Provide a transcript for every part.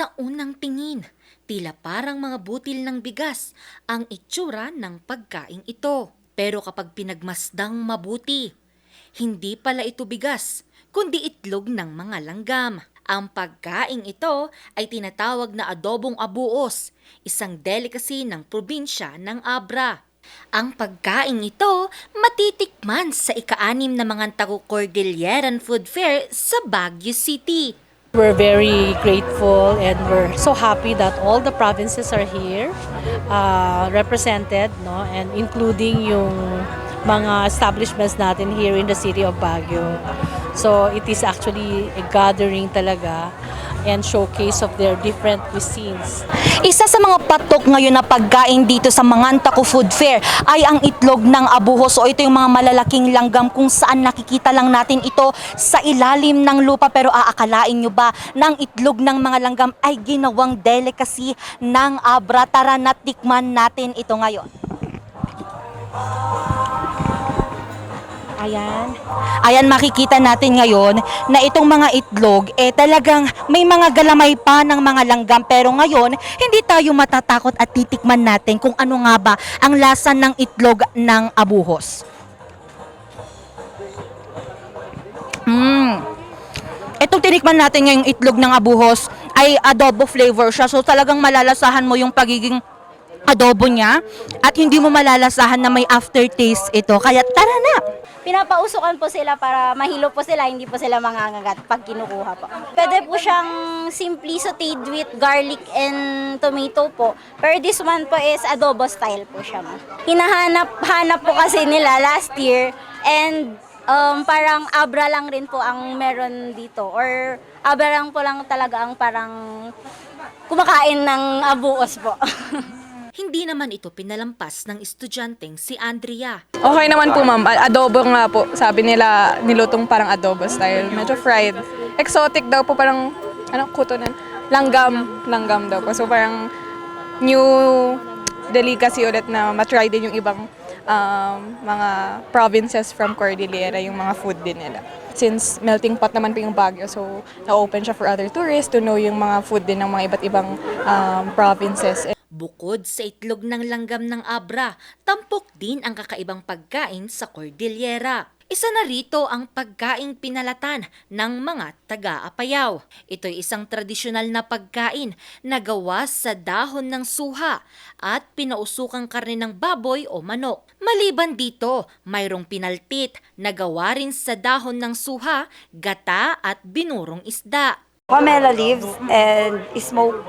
Sa unang tingin, tila parang mga butil ng bigas ang itsura ng pagkaing ito. Pero kapag pinagmasdang mabuti, hindi pala ito bigas, kundi itlog ng mga langgam. Ang pagkaing ito ay tinatawag na adobong abuos, isang delicacy ng probinsya ng Abra. Ang pagkaing ito matitikman sa ika-anim na mga tago Cordilleran Food Fair sa Baguio City. We're very grateful and we're so happy that all the provinces are here uh, represented no and including yung mga establishments natin here in the city of Baguio. So it is actually a gathering talaga and showcase of their different cuisines. Isa sa mga patok ngayon na pagkain dito sa Mangantako Food Fair ay ang itlog ng abuhos o ito yung mga malalaking langgam kung saan nakikita lang natin ito sa ilalim ng lupa pero aakalain nyo ba ng itlog ng mga langgam ay ginawang delicacy ng Abra? Tara na natin ito ngayon. Ayan. Ayan, makikita natin ngayon na itong mga itlog, eh talagang may mga galamay pa ng mga langgam. Pero ngayon, hindi tayo matatakot at titikman natin kung ano nga ba ang lasa ng itlog ng abuhos. Mm. Itong tinikman natin ngayong itlog ng abuhos ay adobo flavor siya. So talagang malalasahan mo yung pagiging adobo niya at hindi mo malalasahan na may aftertaste ito. Kaya tara na! pinapausukan po sila para mahilo po sila, hindi po sila mangangagat pag kinukuha po. Pwede po siyang simply sauteed with garlic and tomato po. Pero this one po is adobo style po siya. Hinahanap-hanap po kasi nila last year and um, parang abra lang rin po ang meron dito. Or abra lang po lang talaga ang parang kumakain ng abuos po. Hindi naman ito pinalampas ng estudyanteng si Andrea. Okay naman po ma'am. Adobo nga po. Sabi nila nilutong parang adobo style. Medyo fried. Exotic daw po parang, ano, kutonan? Langgam. Langgam daw po. So parang new delicacy ulit na matry din yung ibang um, mga provinces from Cordillera, yung mga food din nila. Since melting pot naman po yung Baguio, so na-open siya for other tourists to know yung mga food din ng mga iba't ibang um, provinces. Bukod sa itlog ng langgam ng Abra, tampok din ang kakaibang pagkain sa Cordillera. Isa na rito ang pagkaing pinalatan ng mga taga-Apayao. Ito'y isang tradisyonal na pagkain na gawa sa dahon ng suha at pinausukang karne ng baboy o manok. Maliban dito, mayroong pinaltit na gawa rin sa dahon ng suha, gata at binurong isda. Pomelo leaves and smoked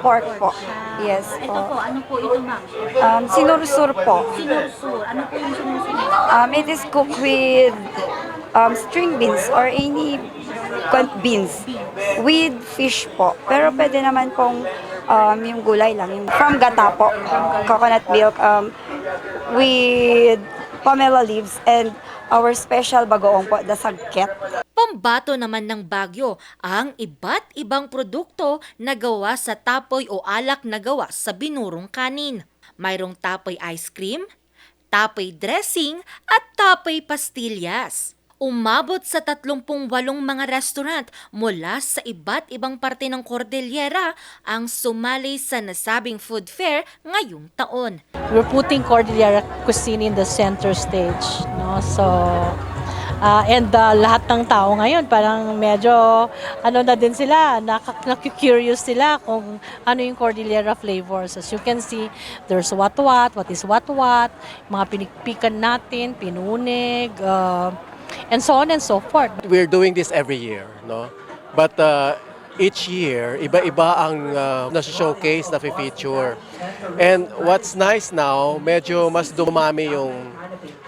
pork po. Yes po. po, ano po ito ma'am? Um, sinursur po. Sinursur. Ano po yung sinursur? Um, it is cooked with um, string beans or any con- beans with fish po. Pero pwede naman pong um, yung gulay lang. Yung from gata po. Coconut milk um, with pomelo leaves and our special bagoong po, the sagket. Pambato naman ng Bagyo ang iba't ibang produkto na gawa sa tapoy o alak na gawa sa binurong kanin. Mayroong tapoy ice cream, tapoy dressing at tapoy pastillas. Umabot sa 38 mga restaurant mula sa iba't ibang parte ng Cordillera ang sumali sa nasabing food fair ngayong taon. We're putting Cordillera cuisine in the center stage, no? So ah, and uh, lahat ng tao ngayon parang medyo ano na din sila, nak- curious sila kung ano yung Cordillera flavors. As you can see, there's what-what, what is what-what, mga pinikpikan natin, pinunig, uh, and so on and so forth. We're doing this every year, no? But uh, each year, iba-iba ang uh, nasa-showcase, na-feature. And what's nice now, medyo mas dumami yung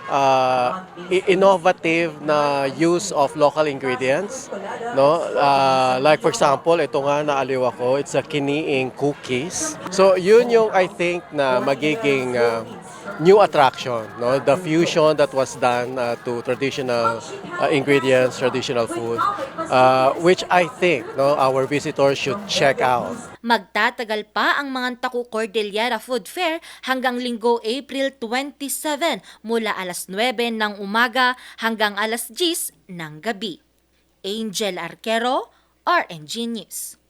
uh, innovative na use of local ingredients, no? Uh, like for example, ito nga naaliw ako, it's a kiniing cookies. So yun yung I think na magiging uh, new attraction, no? The fusion that was done uh, to traditional uh, ingredients, traditional food, uh, which I think, no, our visitors should check out. Magtatagal pa ang mga Taku Cordillera Food Fair hanggang linggo April 27 mula alas 9 ng umaga hanggang alas 10 ng gabi. Angel Arquero, RNG News.